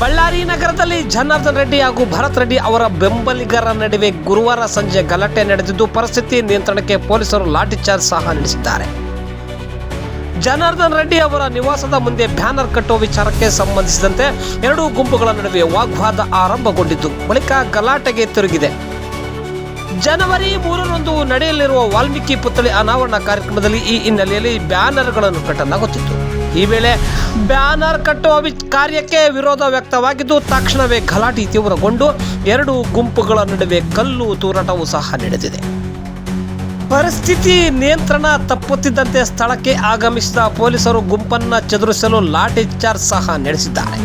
ಬಳ್ಳಾರಿ ನಗರದಲ್ಲಿ ಜನಾರ್ದನ್ ರೆಡ್ಡಿ ಹಾಗೂ ಭರತ್ ರೆಡ್ಡಿ ಅವರ ಬೆಂಬಲಿಗರ ನಡುವೆ ಗುರುವಾರ ಸಂಜೆ ಗಲಾಟೆ ನಡೆದಿದ್ದು, ಪರಿಸ್ಥಿತಿ ನಿಯಂತ್ರಣಕ್ಕೆ ಪೊಲೀಸರು ಲಾಠಿಚಾರ್ಜ್ ಸಹ ನಡೆಸಿದ್ದಾರೆ. ಜನಾರ್ದನ್ ರೆಡ್ಡಿ ಅವರ ನಿವಾಸದ ಮುಂದೆ ಬ್ಯಾನರ್ ಕಟ್ಟುವ ವಿಚಾರಕ್ಕೆ ಸಂಬಂಧಿಸಿದಂತೆ ಎರಡೂ ಗುಂಪುಗಳ ನಡುವೆ ವಾಗ್ವಾದ ಆರಂಭಗೊಂಡಿದ್ದು, ಬಳಿಕ ಗಲಾಟೆಗೆ ತಿರುಗಿದೆ. ಜನವರಿ ಮೂರರಂದು ನಡೆಯಲಿರುವ ವಾಲ್ಮೀಕಿ ಪುತ್ಥಳಿ ಅನಾವರಣ ಕಾರ್ಯಕ್ರಮದಲ್ಲಿ ಈ ಹಿನ್ನೆಲೆಯಲ್ಲಿ ಬ್ಯಾನರ್ಗಳನ್ನು ಕಟ್ಟಲಾಗುತ್ತಿತ್ತು. ಈ ವೇಳೆ ಬ್ಯಾನರ್ ಕಟ್ಟುವ ಕಾರ್ಯಕ್ಕೆ ವಿರೋಧ ವ್ಯಕ್ತವಾಗಿದ್ದು, ತಕ್ಷಣವೇ ಗಲಾಟೆ ತೀವ್ರಗೊಂಡು ಎರಡು ಗುಂಪುಗಳ ನಡುವೆ ಕಲ್ಲು ತೂರಾಟವೂ ಸಹ ನಡೆದಿದೆ. ಪರಿಸ್ಥಿತಿ ನಿಯಂತ್ರಣ ತಪ್ಪುತ್ತಿದ್ದಂತೆ ಸ್ಥಳಕ್ಕೆ ಆಗಮಿಸಿದ ಪೊಲೀಸರು ಗುಂಪನ್ನ ಚದುರಿಸಲು ಲಾಠಿ ಚಾರ್ಜ್ ಸಹ ನಡೆಸಿದ್ದಾರೆ.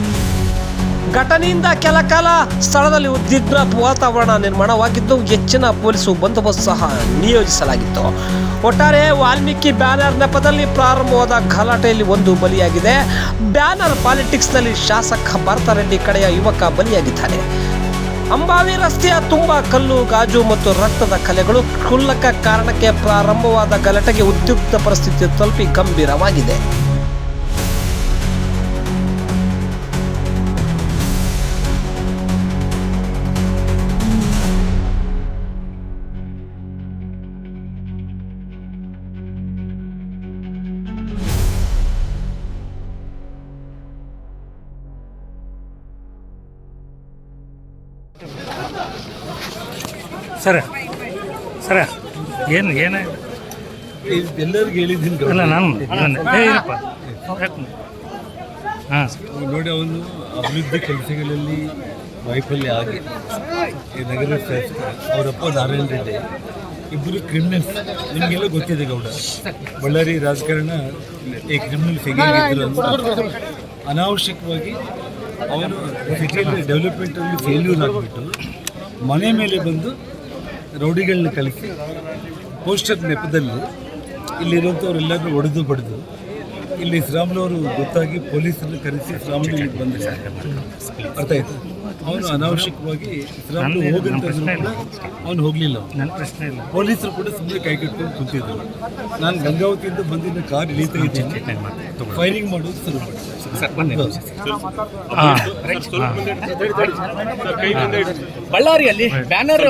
ಘಟನೆಯಿಂದ ಕೆಲ ಕಾಲ ಸ್ಥಳದಲ್ಲಿ ಉದ್ವಿಗ್ನ ವಾತಾವರಣ ನಿರ್ಮಾಣವಾಗಿದ್ದು ಹೆಚ್ಚಿನ ಪೊಲೀಸು ಬಂದೋಬಸ್ತ್ ಸಹ ನಿಯೋಜಿಸಲಾಗಿತ್ತು. ಒಟ್ಟಾರೆ ವಾಲ್ಮೀಕಿ ಬ್ಯಾನರ್ ನೆಪದಲ್ಲಿ ಪ್ರಾರಂಭವಾದ ಗಲಾಟೆಯಲ್ಲಿ ಒಂದು ಬಲಿಯಾಗಿದೆ. ಬ್ಯಾನರ್ ಪಾಲಿಟಿಕ್ಸ್ನಲ್ಲಿ ಶಾಸಕ ಭರತ ರೆಡ್ಡಿ ಕಡೆಯ ಯುವಕ ಬಲಿಯಾಗಿದ್ದಾನೆ. ಅಂಬಾವಿ ರಸ್ತೆಯ ತುಂಬ ಕಲ್ಲು, ಗಾಜು ಮತ್ತು ರಕ್ತದ ಕಲೆಗಳು ಕ್ಷುಲ್ಲಕ ಕಾರಣಕ್ಕೆ ಪ್ರಾರಂಭವಾದ ಗಲಾಟೆಗೆ ಉದ್ಯುಕ್ತ ಪರಿಸ್ಥಿತಿ ತಲುಪಿ ಗಂಭೀರವಾಗಿದೆ. ಸರ ಸರ ಏನು ಏನು? ಎಲ್ಲರಿಗೂ ಹೇಳಿದ್ದೀನಿ ಅಲ್ಲ ನಾನು ನಾನು ಏ ಇರಪ್ಪ. ಹಾಂ ನೋಡಿ ಅವನು ಅಭಿವೃದ್ಧಿ ಕೆಲಸಗಳಲ್ಲಿ ವೈಫಲ್ಯ ಆಗಿ ನಗರ ಶಾಸಕ ಅವರಪ್ಪ ನಾರಾಯಣ ರೆಡ್ಡಿ ಇಬ್ಬರು ಕ್ರಿಮಿನಲ್ಸ್ ನಿಮಗೆಲ್ಲ ಗೊತ್ತಿದೆ ಗೌಡ. ಬಳ್ಳಾರಿ ರಾಜಕಾರಣ ಈ ಕ್ರಿಮಿನಲ್ಸ್ ಹೇಗಿದ್ರು ಅಂತ. ಅನಾವಶ್ಯಕವಾಗಿ ಅವರು ಸಿಟಿಯಲ್ಲಿ ಡೆವಲಪ್ಮೆಂಟಲ್ಲಿ ಫೇಲ್ಯೂರ್ ಆಗಿಬಿಟ್ಟು ಮನೆ ಮೇಲೆ ಬಂದು ರೌಡಿಗಳನ್ನ ಕಳಿಸಿ ಪೋಸ್ಟರ್ ನೆಪದಲ್ಲಿ ಇಲ್ಲಿರುವಂಥವ್ರೆಲ್ಲರೂ ಒಡೆದು ಬಡಿದು ಇಲ್ಲಿ ಶ್ರಾಮ್ಲವರು ಗೊತ್ತಾಗಿ ಪೊಲೀಸರನ್ನು ಕರೆಸಿ ಶ್ರಾಮ್ಲು ಇಲ್ಲಿಗೆ ಬಂದ ಅರ್ಥ ಆಯ್ತು ಅವನು ಅನಾವಶ್ಯಕವಾಗಿ ಶ್ರಾಮ್ಲು ನಂದು- ಹೋಗಂತ ಪ್ರಶ್ನೆ ಇಲ್ಲ. ಅವನು ಹೋಗಲಿಲ್ಲ. ನನ್ನ ಪ್ರಶ್ನೆ ಇಲ್ಲ. ಪೊಲೀಸರು ಕೂಡ ಸುಮ್ಮನೆ ಕೈ ಕಟ್ಕೊಂಡು ಕುಂತಿದ್ರು. ನಾನು ಗಂಗಾವತಿಯಿಂದ ಬಂದಿದ್ದ ಕಾರ್ ಇಳೀತಾ ಇದ್ದೀನಿ. ಫೈರಿಂಗ್ ಮಾಡೋದು ಶುರು ಬಳ್ಳಾರಿಯಲ್ಲಿ ಬ್ಯಾನರ್